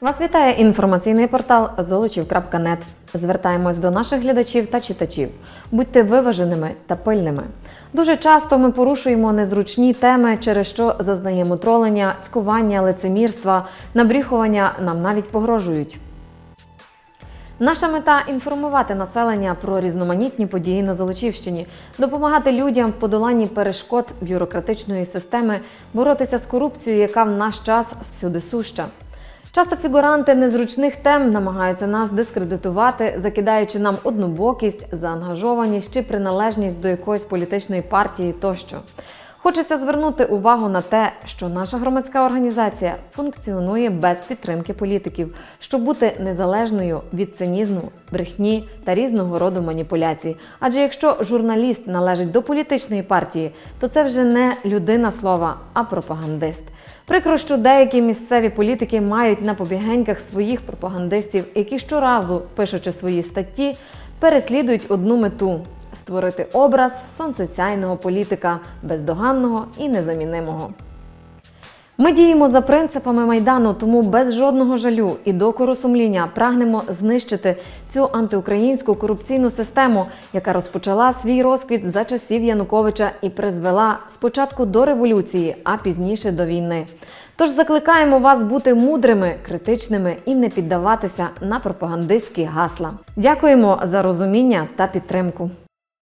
Вас вітає інформаційний портал золочів.нет. Звертаємось до наших глядачів та читачів. Будьте виваженими та пильними. Дуже часто ми порушуємо незручні теми, через що зазнаємо тролення, цькування, лицемірства, набріхування нам навіть погрожують. Наша мета інформувати населення про різноманітні події на Золочівщині, допомагати людям в подоланні перешкод бюрократичної системи, боротися з корупцією, яка в наш час всюди суща. Часто фігуранти незручних тем намагаються нас дискредитувати, закидаючи нам однобокість, заангажованість чи приналежність до якоїсь політичної партії тощо. Хочеться звернути увагу на те, що наша громадська організація функціонує без підтримки політиків, щоб бути незалежною від цинізму, брехні та різного роду маніпуляцій. Адже якщо журналіст належить до політичної партії, то це вже не людина слова, а пропагандист. Прикро, що деякі місцеві політики мають на побігеньках своїх пропагандистів, які щоразу, пишучи свої статті, переслідують одну мету створити образ сонцецяйного політика, бездоганного і незамінимого. Ми діємо за принципами майдану, тому без жодного жалю і докору сумління прагнемо знищити цю антиукраїнську корупційну систему, яка розпочала свій розквіт за часів Януковича і призвела спочатку до революції, а пізніше до війни. Тож закликаємо вас бути мудрими, критичними і не піддаватися на пропагандистські гасла. Дякуємо за розуміння та підтримку.